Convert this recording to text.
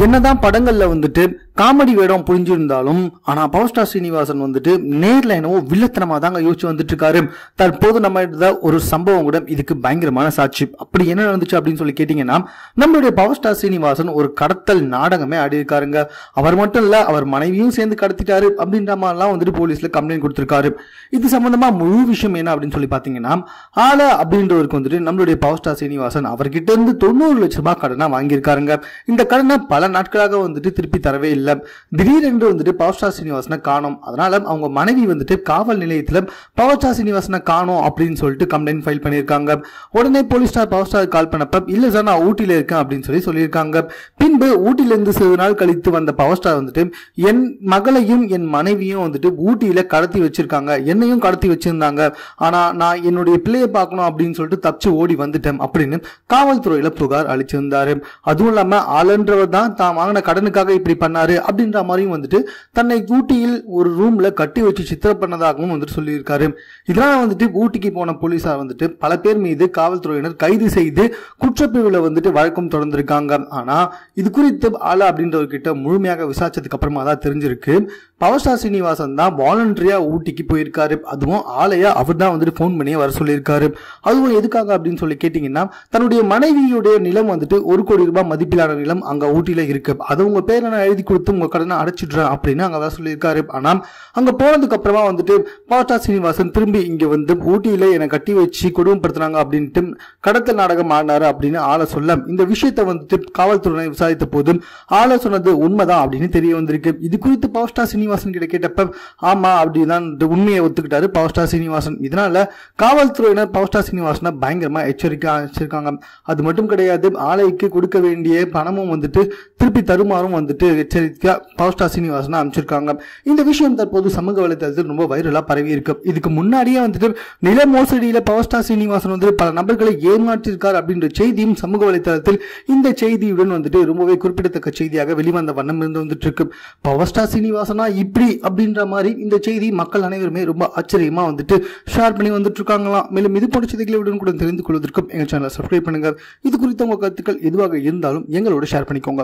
என்னதான் படங்கள்ல வந்துட்டு காமெடி வேடம் புரிஞ்சிருந்தாலும் ஆனா பவர் ஸ்டார் ஸ்ரீனிவாசன் வந்துட்டு நேர்ல என்னவோ வில்லத்தனமா தாங்க யோசிச்சு வந்துட்டு இருக்காரு தற்போது நம்ம ஒரு சம்பவம் கூட இதுக்கு பயங்கரமான சாட்சி. அப்படி என்ன நடந்துச்சு அப்படின்னு சொல்லி கேட்டீங்கன்னா நம்மளுடைய பவர் ஸ்டார் ஸ்ரீனிவாசன் ஒரு கடத்தல் நாடகமே ஆடி இருக்காருங்க அவர் மட்டும் இல்ல அவர் மனைவியும் சேர்ந்து கடத்திட்டாரு அப்படின்ற மாதிரிலாம் வந்துட்டு போலீஸ்ல கம்ப்ளைண்ட் கொடுத்திருக்காரு. இது சம்பந்தமா முழு விஷயம் என்ன அப்படின்னு சொல்லி பாத்தீங்கன்னா ஆல அப்படின்றவருக்கு வந்துட்டு நம்மளுடைய பவர் ஸ்டார் ஸ்ரீனிவாசன் அவர்கிட்ட இருந்து தொண்ணூறு லட்ச ரூபாய் கடனா வாங்கியிருக்காருங்க. இந்த கடனை பல நாட்களாக வந்துட்டு திருப்பி தரவே இல்லை. திடீரென்று வந்துட்டு பவர் ஸ்டார் சீனிவாசனை காணோம். அதனால அவங்க மனைவி வந்துட்டு காவல் நிலையத்தில் பவர் ஸ்டார் சீனிவாசனை காணோம் அப்படின்னு சொல்லிட்டு கம்ப்ளைண்ட் ஃபைல் பண்ணியிருக்காங்க. உடனே police star power star call பண்ணப்ப இல்லை சார் நான் ஊட்டியில் இருக்கேன் அப்படின்னு சொல்லி சொல்லியிருக்காங்க. பின்பு ஊட்டியிலிருந்து சிறு நாள் கழித்து வந்த பவர் ஸ்டார் வந்துட்டு என் மகளையும் என் மனைவியும் வந்துட்டு ஊட்டியில் கடத்தி வச்சிருக்காங்க. என்னையும் கடத்தி வச்சிருந்தாங்க. ஆனால் நான் என்னுடைய பிள்ளையை பார்க்கணும் அப்படின்னு சொல்லிட்டு தப்பிச்சு ஓடி வந்துட்டேன் அப்படின்னு காவல்துறையில் புகார் அளிச்சிருந்தாரு. அதுவும் இல்லாமல் ஆளுன்றவர் தான் தான் வாங்கின கடனுக்காக இப்படி பண்ணாரு அப்படின்ற மாதிரியும் வந்துட்டு தன்னை ஊட்டியில் ஒரு ரூம்ல கட்டி வச்சு சித்திர பண்ணதாகவும் வந்துட்டு சொல்லியிருக்காரு. இதனால வந்துட்டு ஊட்டிக்கு போன போலீஸார் வந்துட்டு பல பேர் மீது காவல்துறையினர் கைது செய்து குற்றப்பிரிவில் வந்துட்டு வழக்கம் தொடர்ந்திருக்காங்க. ஆனா இது குறித்து ஆளா அப்படின்றவர்கிட்ட முழுமையாக விசாரிச்சதுக்கு அப்புறமா தான் தெரிஞ்சிருக்கு. பவர் ஸ்டார் சீனிவாசன் தான் வாலண்டரியா ஊட்டிக்கு போயிருக்காரு. அதுவும் ஆலையா அவர் தான் வந்துட்டு ஃபோன் பண்ணி வர சொல்லியிருக்காரு. அதுவும் எதுக்காக அப்படின்னு சொல்லி கேட்டீங்கன்னா தன்னுடைய மனைவியுடைய நிலம் வந்துட்டு ஒரு கோடி ரூபாய் மதிப்பிலான நிலம் அங்க ஊட்டியில இருக்கு. அதை உங்க பேர்ல நான் எழுதி கொடுத்து உங்க கடனை அடைச்சிடுறேன் அப்படின்னு அங்க தான் சொல்லியிருக்காரு. ஆனால் அங்க போனதுக்கு அப்புறமா வந்துட்டு பாட்டா சீனிவாசன் திரும்பி இங்க வந்து ஊட்டியில என்னை கட்டி வச்சு குடும்பப்படுத்துனாங்க அப்படின்ட்டு கடத்தல் நாடகம் ஆடினாரு அப்படின்னு ஆளை சொல்ல இந்த விஷயத்தை வந்துட்டு காவல்துறையினர் விசாரித்த போதும் ஆளை சொன்னது உண்மைதான் அப்படின்னு தெரிய வந்திருக்கு. இது குறித்து பவர் ஸ்டார் சீனிவாசன் கிட்ட கேட்டப்ப ஆமா அப்படிதான் உண்மையை ஒத்துக்கிட்டாரு பவர் ஸ்டார் சீனிவாசன். இதனால காவல்துறையினர் பவர் ஸ்டார் சீனிவாசனை பயங்கரமா எச்சரிக்கை வச்சிருக்காங்க அது மட்டும் கிடையாது ஆலைக்கு கொடுக்க வேண்டிய பணமும் வந்துட்டு திருப்பி தருமாறும் வந்துட்டு எச்சரிக்கை பவர் ஸ்டார் சீனிவாசனை அமைச்சிருக்காங்க இந்த விஷயம் தற்போது சமூக வலைதளத்தில் ரொம்ப வைரலாக பரவி இருக்கு. இதுக்கு முன்னாடியே வந்துட்டு நில மோசடியில் பவர் ஸ்டார் சீனிவாசன் வந்து பல நபர்களை ஏமாற்றிருக்கார் அப்படின்ற செய்தியும் சமூக வலைதளத்தில் இந்த செய்தியுடன் வந்துட்டு ரொம்பவே குறிப்பிடத்தக்க செய்தியாக வெளிவந்த வண்ணம் இருந்து வந்துட்டு இருக்கு பவர் ஸ்டார் சீனிவாசனா இப்படி அப்படின்ற மாதிரி இந்த செய்தி மக்கள் அனைவருமே ரொம்ப ஆச்சரியமாக வந்துட்டு ஷேர் பண்ணி வந்துட்டு இருக்காங்களாம் மேலும் இது போன்ற செய்திகளை உடனுக்குடன் தெரிந்து கொள்வதற்கும் எங்கள் சேனலை சப்ஸ்கிரைப் பண்ணுங்க. இது குறித்த உங்கள் கருத்துக்கள் எதுவாக இருந்தாலும் எங்களோட ஷேர் பண்ணிக்கோங்க.